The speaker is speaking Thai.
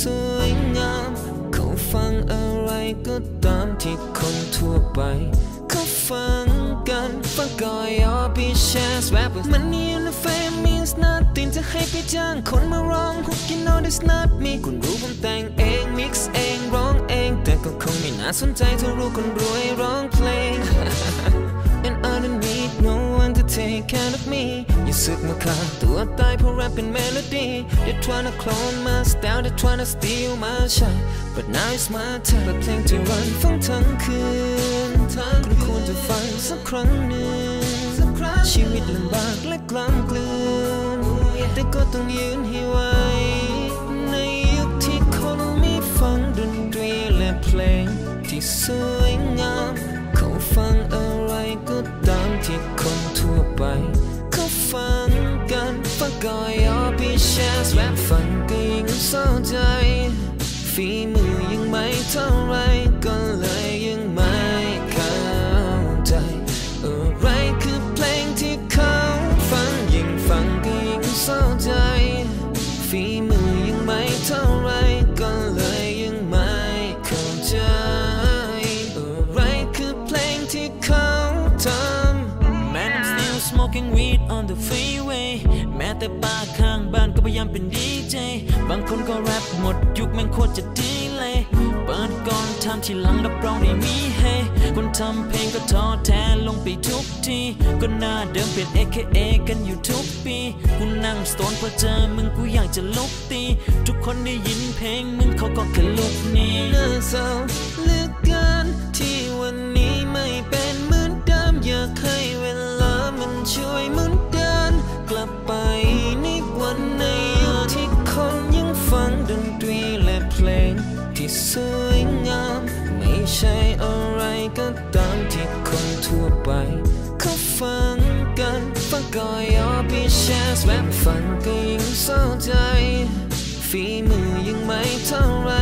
สวยงาม เขาฟังอะไรก็ตามที่คนทั่วไปเขาฟังกัน ฟังก็ยอปีแชร์ rapper Money in the fame means nothing จะให้ไปจ้างคนมาร้อง hook you know that's not me คุณรู้ผมแต่งเอง mix เองร้องเอง แต่ก็คงไม่น่าสนใจถ้ารู้คนรวยร้องเพลง And I don't need no one to take care of me สึกมาฆ่าตัวตายเพราะแรปเป็นเมโลดี้ They tryna clone my style They tryna steal my shine But now it's my turn เปิดเพลงที่รันฟังทั้งคืนคุณควรจะฟังสักครั้งหนึ่งชีวิตลำบากและกล้ำกลืนแต่ก็ต้องยืนให้ไหวในยุคที่คนไม่ฟังดนตรีและเพลงที่ส ก็ยอพี่แชร์แวบฝันก็ยังเศร้าใจฝีมือยังไม่เท่าไร smoking weed on the freeway แม้แต่ป้าข้างบ้านก็พยายามเป็นดีเจบางคนก็แรปหมดยุคแม่งโคตรจะดีเลยเปิดก่อนทำทีหลังรับรองได้มีเฮคนทำเพลงก็ท้อแท้ลงไปทุกทีก็หน้าเดิมเปลี่ยน AKA กันอยู่ทุกปี กูนั่งสโตนพอเจอมึงกูอยากจะลุกตี ทุกคนได้ยินเพลงมึงเขาก็แค่ลุกหนี้ ใช่อะไรก็ตามที่คนทั่วไปเขาฟังกันฟังก็ยอพี่แชร์แวบฟังก็ยิ่งเศร้าใจฝีมือยังไม่เท่าไร